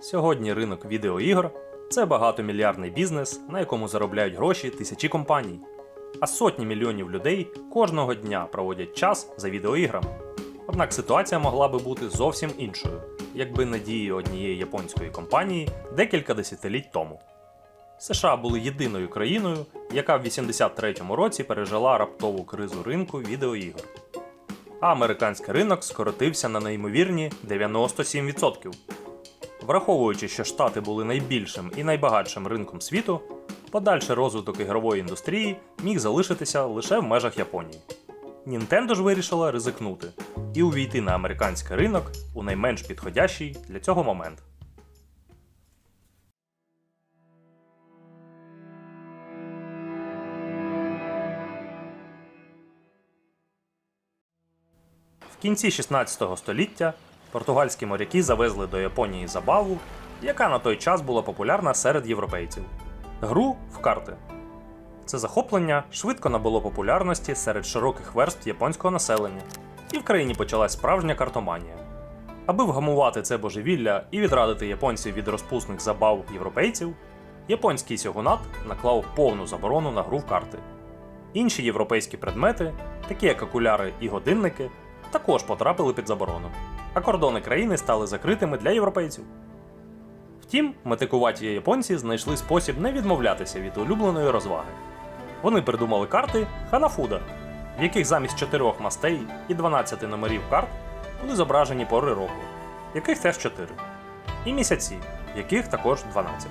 Сьогодні ринок відеоігр це багатомільярдний бізнес, на якому заробляють гроші тисячі компаній. А сотні мільйонів людей кожного дня проводять час за відеоіграми. Однак ситуація могла би бути зовсім іншою, якби не дії однієї японської компанії декілька десятиліть тому. США були єдиною країною, яка в 83-му році пережила раптову кризу ринку відеоігр. А американський ринок скоротився на неймовірні 97%. Враховуючи, що Штати були найбільшим і найбагатшим ринком світу, подальший розвиток ігрової індустрії міг залишитися лише в межах Японії. Nintendo ж вирішила ризикнути і увійти на американський ринок у найменш підходящий для цього момент. В кінці 16 століття португальські моряки завезли до Японії забаву, яка на той час була популярна серед європейців гру в карти. Це захоплення швидко набуло популярності серед широких верств японського населення, і в країні почалась справжня картоманія. Аби вгамувати це божевілля і відрадити японців від розпусних забав європейців, японський сьогунат наклав повну заборону на гру в карти. Інші європейські предмети, такі як окуляри і годинники, також потрапили під заборону, а кордони країни стали закритими для європейців. Втім, метикуваті японці знайшли спосіб не відмовлятися від улюбленої розваги. Вони придумали карти Ханафуда, в яких замість чотирьох мастей і 12 номерів карт були зображені пори року, яких теж 4, і місяці, яких також 12.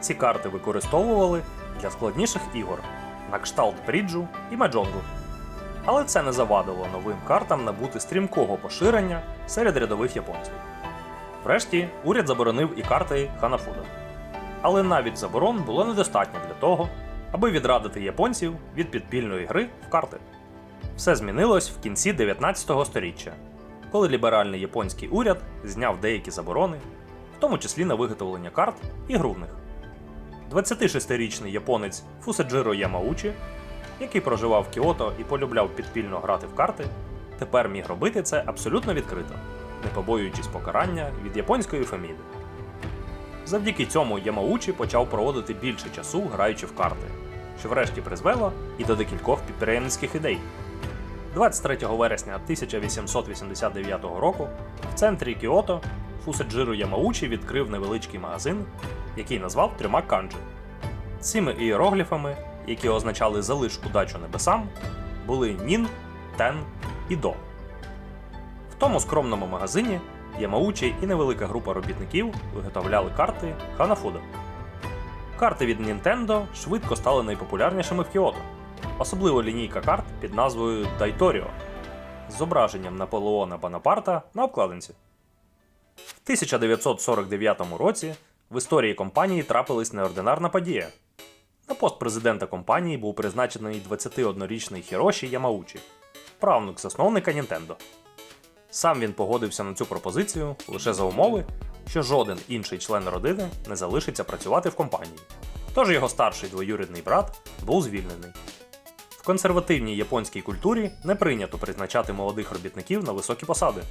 Ці карти використовували для складніших ігор на кшталт Бріджу і Маджонгу. Але це не завадило новим картам набути стрімкого поширення серед рядових японців. Врешті уряд заборонив і карти Ханафуда. Але навіть заборон було недостатньо для того, аби відрадити японців від підпільної гри в карти. Все змінилось в кінці 19 століття, коли ліберальний японський уряд зняв деякі заборони, в тому числі на виготовлення карт і гру в них. 26-річний японець Фуседжиро Ямаучі, який проживав в Кіото і полюбляв підпільно грати в карти, тепер міг робити це абсолютно відкрито, не побоюючись покарання від японської феміди. Завдяки цьому Ямаучі почав проводити більше часу, граючи в карти, що врешті призвело і до декількох підприємницьких ідей. 23 вересня 1889 року в центрі Кіото Фуседжиро Ямаучі відкрив невеличкий магазин, який назвав трьома канджі. Цими ієрогліфами, які означали залиш удачу небесам, були Нін, Тен і До. В тому скромному магазині Ямаучі і невелика група робітників виготовляли карти Ханафуда. Карти від Nintendo швидко стали найпопулярнішими в Кіото, особливо лінійка карт під назвою Дайторіо з зображенням Наполеона Бонапарта на обкладинці. В 1949 році в історії компанії трапилась неординарна подія. На пост президента компанії був призначений 21-річний Хіроші Ямаучі, правнук засновника Nintendo. Сам він погодився на цю пропозицію лише за умови, що жоден інший член родини не залишиться працювати в компанії. Тож його старший двоюрідний брат був звільнений. В консервативній японській культурі не прийнято призначати молодих робітників на високі посади.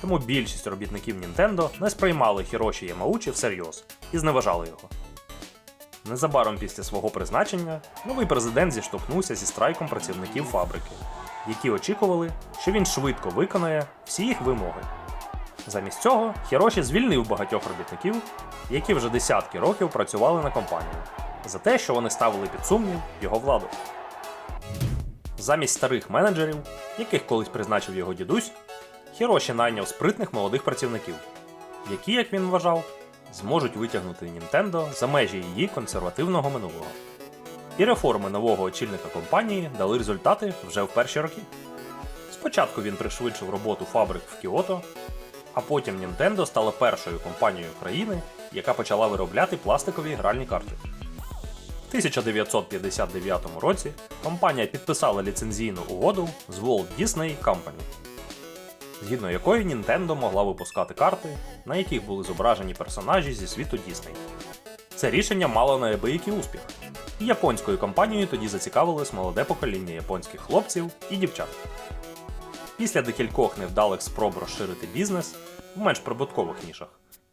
Тому більшість робітників Nintendo не сприймали Хіроші Ямаучі всерйоз і зневажали його. Незабаром після свого призначення новий президент зіштовхнувся зі страйком працівників фабрики, які очікували, що він швидко виконає всі їх вимоги. Замість цього Хіроші звільнив багатьох робітників, які вже десятки років працювали на компанію, за те, що вони ставили під сумнів його владу. Замість старих менеджерів, яких колись призначив його дідусь, Хіроші найняв спритних молодих працівників, які, як він вважав, зможуть витягнути Nintendo за межі її консервативного минулого. І реформи нового очільника компанії дали результати вже в перші роки. Спочатку він пришвидшив роботу фабрик в Кіото, а потім Nintendo стала першою компанією країни, яка почала виробляти пластикові гральні карти. В 1959 році компанія підписала ліцензійну угоду з Walt Disney Company, згідно якої Nintendo могла випускати карти, на яких були зображені персонажі зі світу Дісней. Це рішення мало неабиякий успіх. І японською компанією тоді зацікавилось молоде покоління японських хлопців і дівчат. Після декількох невдалих спроб розширити бізнес в менш прибуткових нішах,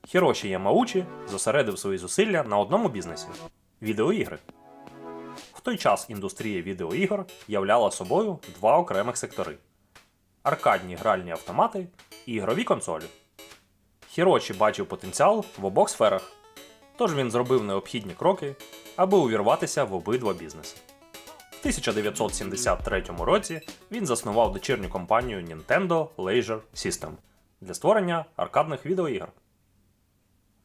Хіроші Ямаучі зосередив свої зусилля на одному бізнесі відеоігри. В той час індустрія відеоігор являла собою два окремих сектори: аркадні гральні автомати і ігрові консолі. Хіроші бачив потенціал в обох сферах, тож він зробив необхідні кроки, аби увірватися в обидва бізнеси. В 1973 році він заснував дочірню компанію Nintendo Leisure System для створення аркадних відеоігр.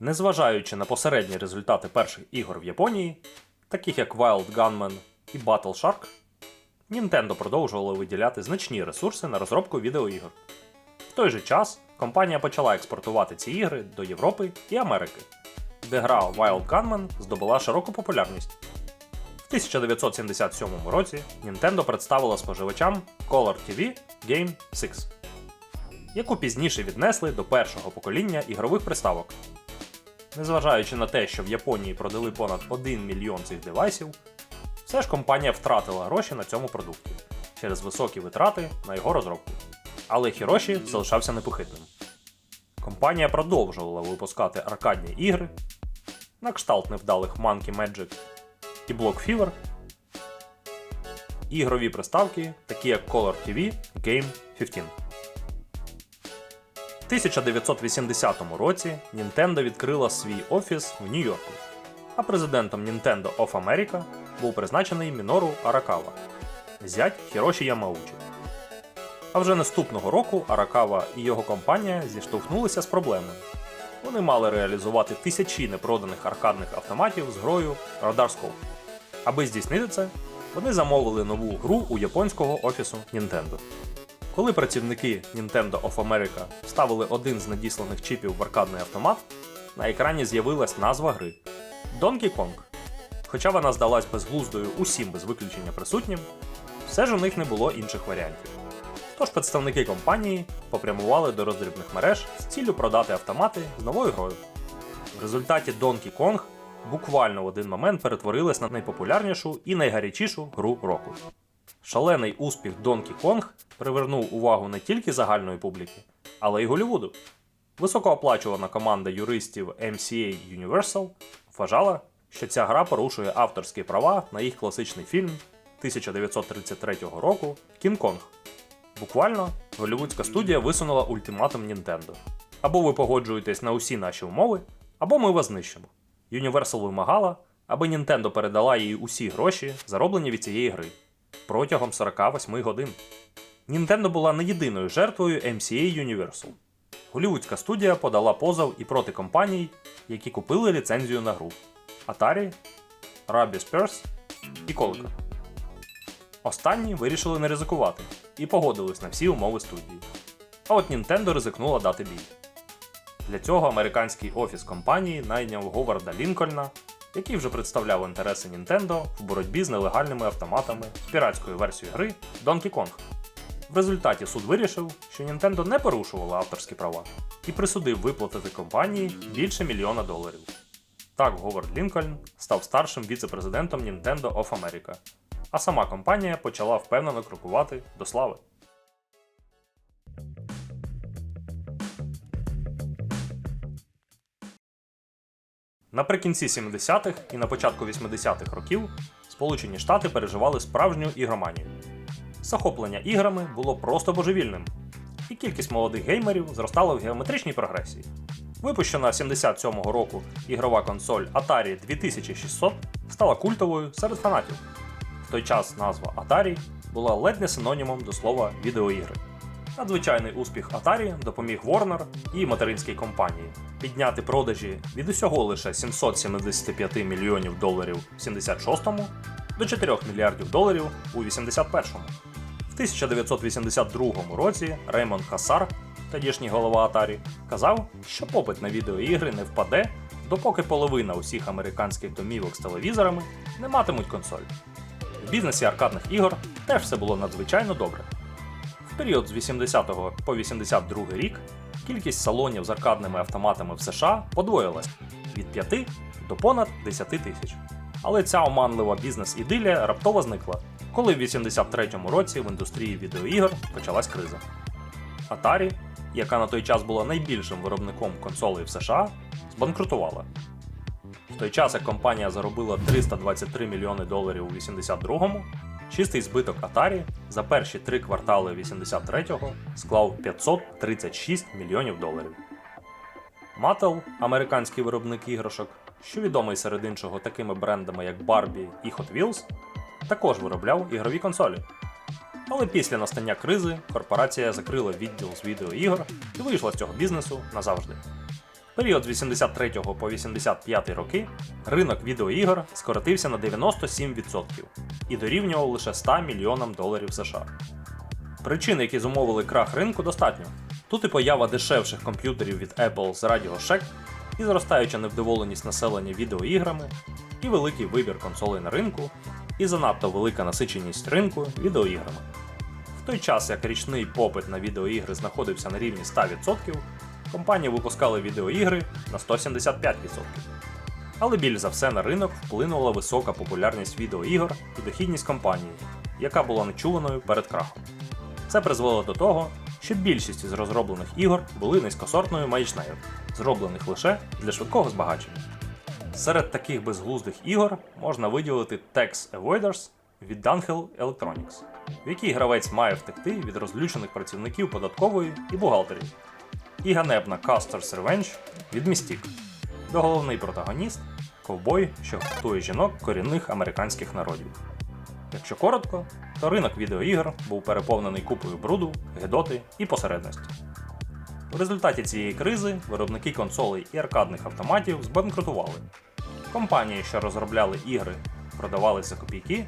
Незважаючи на посередні результати перших ігор в Японії, таких як Wild Gunman і Battle Shark, Nintendo продовжувала виділяти значні ресурси на розробку відеоігор. В той же час компанія почала експортувати ці ігри до Європи і Америки, де гра Wild Gunman здобула широку популярність. В 1977 році Nintendo представила споживачам Color TV Game 6, яку пізніше віднесли до першого покоління ігрових приставок. Незважаючи на те, що в Японії продали понад 1 мільйон цих девайсів, все ж компанія втратила гроші на цьому продукті через високі витрати на його розробку. Але Хіроші залишався непохитним. Компанія продовжувала випускати аркадні ігри, на кшталт невдалих Monkey Magic і Block Fever, ігрові приставки, такі як Color TV Game 15. В 1980 році Nintendo відкрила свій офіс в Нью-Йорку, а президентом Nintendo of America був призначений Мінору Аракава, зять Хіроші Ямаучі. А вже наступного року Аракава і його компанія зіштовхнулися з проблемою. Вони мали реалізувати тисячі непроданих аркадних автоматів з грою Radar Scope. Аби здійснити це, вони замовили нову гру у японського офісу Nintendo. Коли працівники Nintendo of America вставили один з надісланих чіпів в аркадний автомат, на екрані з'явилась назва гри Donkey Kong. Хоча вона здалась безглуздою усім без виключення присутнім, все ж у них не було інших варіантів. Тож представники компанії попрямували до роздрібних мереж з ціллю продати автомати з новою грою. В результаті Donkey Kong буквально в один момент перетворилась на найпопулярнішу і найгарячішу гру року. Шалений успіх Donkey Kong привернув увагу не тільки загальної публіки, але й Голлівуду. Високооплачувана команда юристів MCA Universal вважала, що ця гра порушує авторські права на їх класичний фільм 1933 року Кінг Конг. Буквально голівудська студія висунула ультиматум Nintendo. Або ви погоджуєтесь на усі наші умови, або ми вас знищимо. Universal вимагала, аби Nintendo передала їй усі гроші, зароблені від цієї гри, протягом 48 годин. Nintendo була не єдиною жертвою MCA Universal. Голівудська студія подала позов і проти компаній, які купили ліцензію на гру: Atari, Rabbi's Purse і Coleco. Останні вирішили не ризикувати і погодились на всі умови студії. А от Nintendo ризикнула дати бій. Для цього американський офіс компанії найняв Говарда Лінкольна, який вже представляв інтереси Nintendo в боротьбі з нелегальними автоматами з піратською версією гри Donkey Kong. В результаті суд вирішив, що Nintendo не порушувала авторські права і присудив виплатити компанії більше мільйона доларів. Так Говард Лінкольн став старшим віце-президентом Nintendo of America, а сама компанія почала впевнено крокувати до слави. Наприкінці 70-х і на початку 80-х років Сполучені Штати переживали справжню ігроманію. Захоплення іграми було просто божевільним, і кількість молодих геймерів зростала в геометричній прогресії. Випущена 77-го року ігрова консоль Atari 2600 стала культовою серед фанатів. В той час назва Atari була ледь не синонімом до слова відеоігри. Надзвичайний успіх Atari допоміг Warner і материнській компанії підняти продажі від усього лише 775 мільйонів доларів в 76-му до 4 мільярдів доларів у 81-му. В 1982 році Реймонд Хасар, тодішній голова Atari, казав, що попит на відеоігри не впаде, допоки половина усіх американських домівок з телевізорами не матимуть консоль. В бізнесі аркадних ігор теж все було надзвичайно добре. В період з 80 по 82 рік кількість салонів з аркадними автоматами в США подвоїлась від 5 до понад 10 тисяч. Але ця оманлива бізнес-ідилія раптово зникла, коли в 83-му році в індустрії відеоігор почалась криза. Atari яка на той час була найбільшим виробником консолей в США, збанкрутувала. В той час, як компанія заробила 323 мільйони доларів у 82-му, чистий збиток Atari за перші три квартали 83-го склав 536 мільйонів доларів. Mattel, американський виробник іграшок, що відомий серед іншого такими брендами як Barbie і Hot Wheels, також виробляв ігрові консолі. Але після настання кризи корпорація закрила відділ з відеоігор і вийшла з цього бізнесу назавжди. В період з 83 по 85 роки ринок відеоігор скоротився на 97% і дорівнював лише 100 мільйонам доларів США. Причин, які зумовили крах ринку, достатньо. Тут і поява дешевших комп'ютерів від Apple з Radio Shack, і зростаюча невдоволеність населення відеоіграми, і великий вибір консолей на ринку, і занадто велика насиченість ринку відеоіграми. В той час, як річний попит на відеоігри знаходився на рівні 100%, компанії випускали відеоігри на 175%. Але більш за все на ринок вплинула висока популярність відеоігор і дохідність компанії, яка була нечуваною перед крахом. Це призвело до того, що більшість із розроблених ігор були низькосортною маячнею, зроблених лише для швидкого збагачення. Серед таких безглуздих ігор можна виділити Tax Avoiders від Dunhill Electronics, в якій гравець має втекти від розлючених працівників податкової і бухгалтерів, і ганебна Custer's Revenge від Mystic, де головний протагоніст ковбой, що готує жінок корінних американських народів. Якщо коротко, то ринок відеоігр був переповнений купою бруду, гедоти і посередності. У результаті цієї кризи виробники консолей і аркадних автоматів збанкрутували. Компанії, що розробляли ігри, продавалися копійки,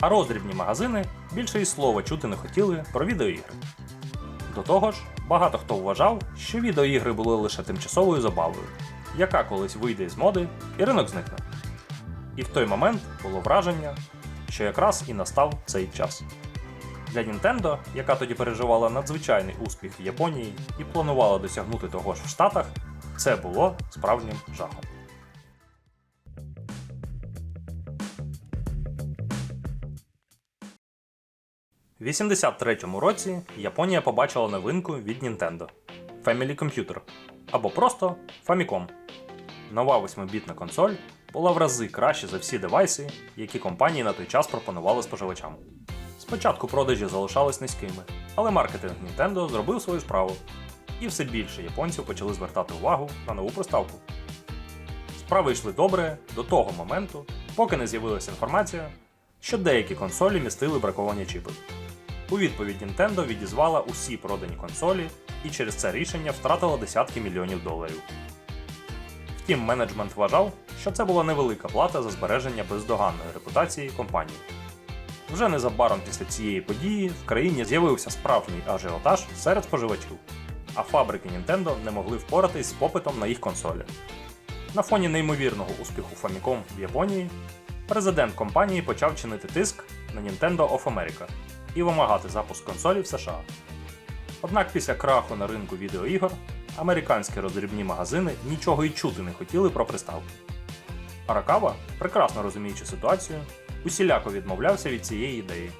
а роздрібні магазини більше і слова чути не хотіли про відеоігри. До того ж, багато хто вважав, що відеоігри були лише тимчасовою забавою, яка колись вийде з моди і ринок зникне. І в той момент було враження, що якраз і настав цей час. Для Nintendo, яка тоді переживала надзвичайний успіх в Японії і планувала досягнути того ж в Штатах, це було справжнім жахом. У 83-му році Японія побачила новинку від Nintendo Family Computer або просто Famicom. Нова 8-бітна консоль була в рази краще за всі девайси, які компанії на той час пропонували споживачам. Спочатку продажі залишались низькими, але маркетинг Nintendo зробив свою справу, і все більше японців почали звертати увагу на нову приставку. Справи йшли добре до того моменту, поки не з'явилася інформація, що деякі консолі містили браковані чіпи. У відповідь Nintendo відізвала усі продані консолі і через це рішення втратила десятки мільйонів доларів. Втім, менеджмент вважав, що це була невелика плата за збереження бездоганної репутації компанії. Вже незабаром після цієї події в країні з'явився справжній ажіотаж серед споживачів, а фабрики Nintendo не могли впоратись з попитом на їх консолі. На фоні неймовірного успіху Famicom в Японії, президент компанії почав чинити тиск на Nintendo of America і вимагати запуск консолі в США. Однак після краху на ринку відеоігор американські роздрібні магазини нічого й чути не хотіли про приставки. Аракава, прекрасно розуміючи ситуацію, усіляко відмовлявся від цієї ідеї.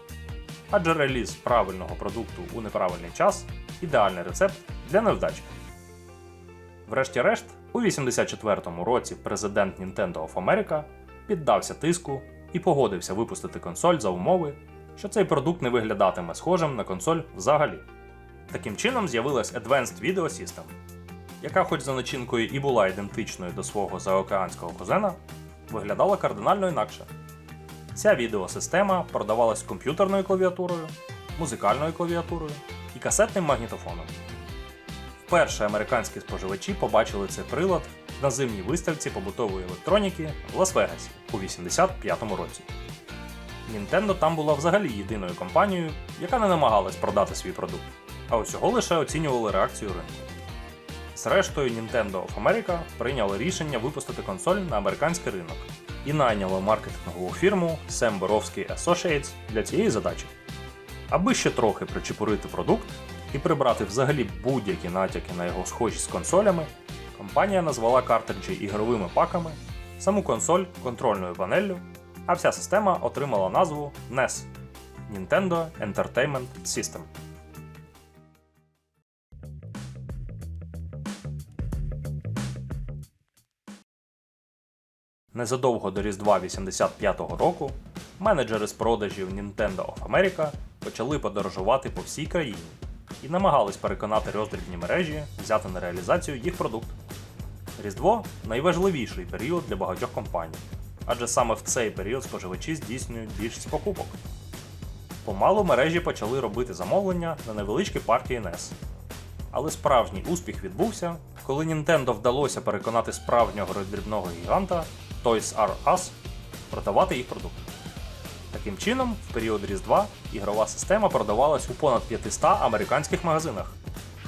Адже реліз правильного продукту у неправильний час ідеальний рецепт для невдачі. Врешті-решт, у 84-му році президент Nintendo of America піддався тиску і погодився випустити консоль за умови, що цей продукт не виглядатиме схожим на консоль взагалі. Таким чином з'явилась Advanced Video System, яка, хоч за начинкою і була ідентичною до свого заокеанського кузена, виглядала кардинально інакше. Ця відеосистема продавалась комп'ютерною клавіатурою, музикальною клавіатурою і касетним магнітофоном. Вперше американські споживачі побачили цей прилад на зимній виставці побутової електроніки в Лас-Вегасі у 85-му році. Nintendo там була взагалі єдиною компанією, яка не намагалась продати свій продукт, а усього лише оцінювали реакцію ринку. Зрештою, Nintendo of America прийняли рішення випустити консоль на американський ринок і найняло маркетингову фірму Sam Borowski Associates для цієї задачі. Аби ще трохи причепурити продукт і прибрати взагалі будь-які натяки на його схожість з консолями, компанія назвала картриджі ігровими паками, саму консоль контрольною панеллю, а вся система отримала назву NES Nintendo Entertainment System. Незадовго до Різдва 85-го року менеджери з продажів Nintendo of America почали подорожувати по всій країні і намагались переконати роздрібні мережі взяти на реалізацію їх продукт. Різдво найважливіший період для багатьох компаній, адже саме в цей період споживачі здійснюють більшість покупок. Помалу мережі почали робити замовлення на невеличкі партії NES. Але справжній успіх відбувся, коли Nintendo вдалося переконати справжнього роздрібного гіганта Toys R Us продавати їх продукт. Таким чином, в період Різдва ігрова система продавалась у понад 500 американських магазинах,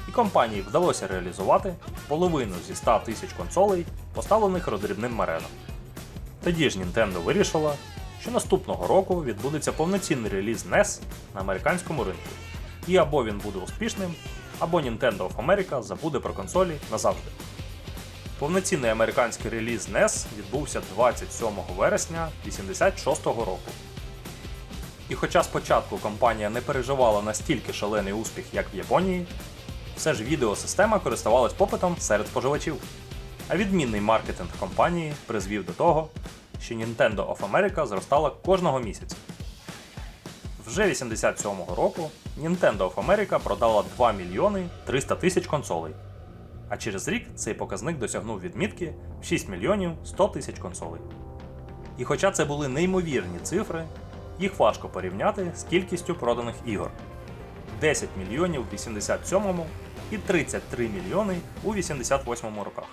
і компанії вдалося реалізувати половину зі 100 тисяч консолей, поставлених роздрібним мережам. Тоді ж Nintendo вирішила, що наступного року відбудеться повноцінний реліз NES на американському ринку. І або він буде успішним, або Nintendo of America забуде про консолі назавжди. Повноцінний американський реліз NES відбувся 27 вересня 1986 року. І хоча спочатку компанія не переживала настільки шалений успіх, як в Японії, все ж відеосистема користувалась попитом серед споживачів. А відмінний маркетинг компанії призвів до того, що Nintendo of America зростала кожного місяця. Вже 87-го року Nintendo of America продала 2 мільйони 300 тисяч консолей. А через рік цей показник досягнув відмітки в 6 мільйонів 100 тисяч консолей. І хоча це були неймовірні цифри, їх важко порівняти з кількістю проданих ігор 10 мільйонів у 87-му і 33 мільйони у 88-му роках.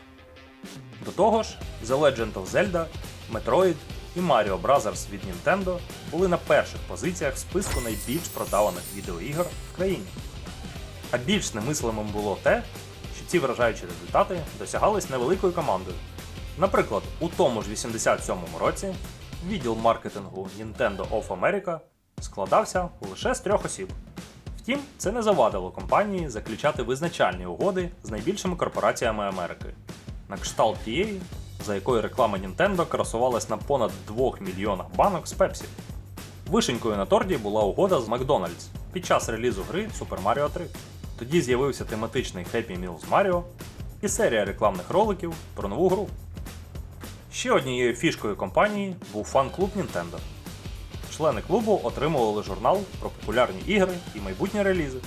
До того ж, The Legend of Zelda, Metroid і Mario Bros. від Nintendo були на перших позиціях в списку найбільш продаваних відеоігор в країні. А більш немислимим було те, що ці вражаючі результати досягались невеликою командою. Наприклад, у тому ж 87-му році відділ маркетингу Nintendo of America складався лише з трьох осіб. Втім, це не завадило компанії заключати визначальні угоди з найбільшими корпораціями Америки. На кшталт тієї, за якою реклама Nintendo красувалась на понад 2 мільйонах банок з Pepsi. Вишенькою на торті була угода з Макдональдс під час релізу гри Super Mario 3. Тоді з'явився тематичний Happy Meal з Mario і серія рекламних роликів про нову гру. Ще однією фішкою компанії був фан-клуб Nintendo. Члени клубу отримували журнал про популярні ігри і майбутні релізи.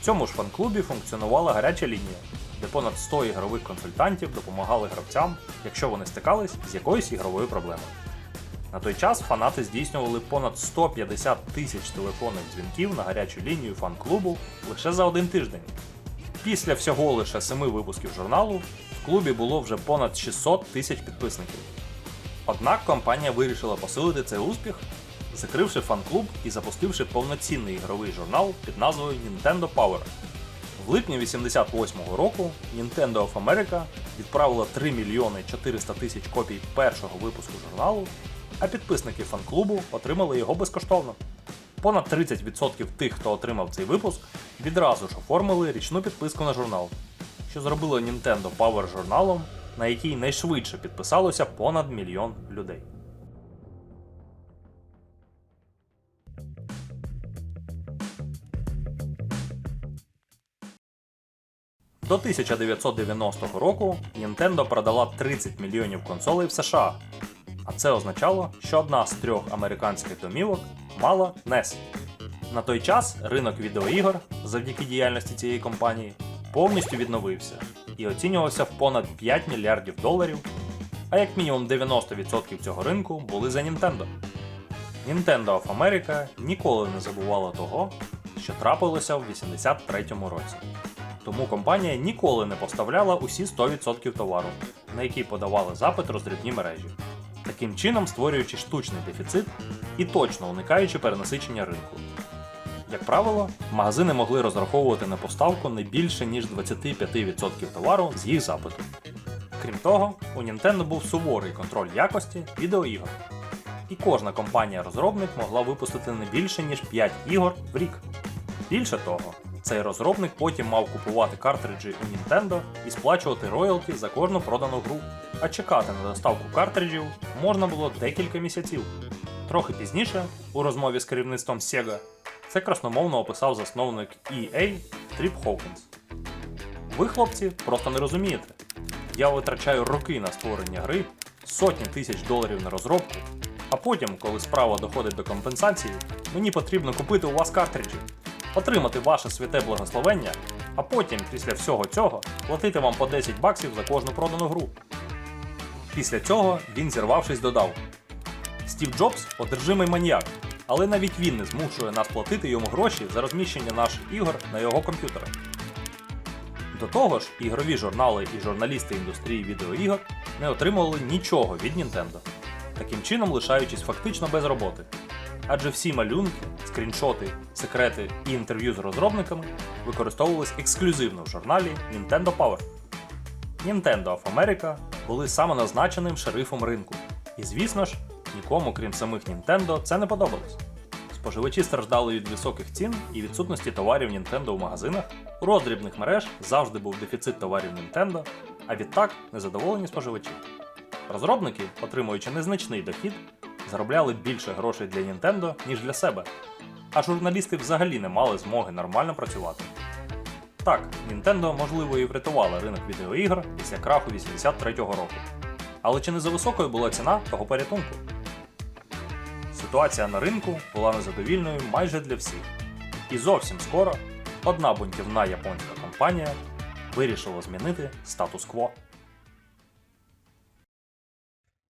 В цьому ж фан-клубі функціонувала гаряча лінія, де понад 100 ігрових консультантів допомагали гравцям, якщо вони стикались з якоюсь ігровою проблемою. На той час фанати здійснювали понад 150 тисяч телефонних дзвінків на гарячу лінію фан-клубу лише за один тиждень. Після всього лише семи випусків журналу в клубі було вже понад 600 тисяч підписників. Однак компанія вирішила посилити цей успіх, закривши фан-клуб і запустивши повноцінний ігровий журнал під назвою Nintendo Power. В липні 88-го року Nintendo of America відправила 3 мільйони 400 тисяч копій першого випуску журналу, а підписники фан-клубу отримали його безкоштовно. Понад 30% тих, хто отримав цей випуск, відразу ж оформили річну підписку на журнал, що зробило Nintendo Power журналом, на який найшвидше підписалося понад мільйон людей. До 1990 року Nintendo продала 30 мільйонів консолей в США, а це означало, що одна з трьох американських домівок мала NES. На той час ринок відеоігор, завдяки діяльності цієї компанії, повністю відновився і оцінювався в понад 5 мільярдів доларів, а як мінімум 90% цього ринку були за Nintendo. Nintendo of America ніколи не забувала того, що трапилося в 83-му році. Тому компанія ніколи не поставляла усі 100% товару, на який подавали запит роздрібні мережі, таким чином створюючи штучний дефіцит і точно уникаючи перенасичення ринку. Як правило, магазини могли розраховувати на поставку не більше ніж 25% товару з їх запиту. Крім того, у Nintendo був суворий контроль якості відеоігор. І кожна компанія-розробник могла випустити не більше ніж 5 ігор в рік. Більше того, цей розробник потім мав купувати картриджі у Nintendo і сплачувати роялті за кожну продану гру, а чекати на доставку картриджів можна було декілька місяців. Трохи пізніше, у розмові з керівництвом Sega, це красномовно описав засновник EA Тріп Хокінс. Ви, хлопці, просто не розумієте. Я витрачаю роки на створення гри, сотні тисяч доларів на розробку, а потім, коли справа доходить до компенсації, мені потрібно купити у вас картриджі, отримати ваше святе благословення, а потім, після всього цього, платити вам по 10 баксів за кожну продану гру. Після цього він, зірвавшись, додав: Стів Джобс одержимий маніяк, але навіть він не змушує нас платити йому гроші за розміщення наших ігор на його комп'ютери. До того ж, ігрові журнали і журналісти індустрії відеоігор не отримували нічого від Nintendo, таким чином лишаючись фактично без роботи. Адже всі малюнки, скріншоти, секрети і інтерв'ю з розробниками використовувались ексклюзивно в журналі Nintendo Power. Nintendo of America були самоназначеним шерифом ринку. І звісно ж, нікому, крім самих Nintendo, це не подобалось. Споживачі страждали від високих цін і відсутності товарів Nintendo у магазинах. У роздрібних мереж завжди був дефіцит товарів Nintendo, а відтак незадоволені споживачі. Розробники, отримуючи незначний дохід, заробляли більше грошей для Nintendo, ніж для себе. А журналісти взагалі не мали змоги нормально працювати. Так, Nintendo, можливо, і врятувала ринок відеоігр після краху 83-го року. Але чи не за високою була ціна того порятунку? Ситуація на ринку була незадовільною майже для всіх. І зовсім скоро одна бунтівна японська компанія вирішила змінити статус-кво.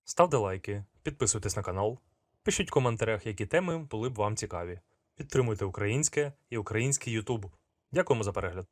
Ставте лайки, підписуйтесь на канал, пишіть в коментарях, які теми були б вам цікаві. Підтримуйте українське і український Ютуб. Дякуємо за перегляд.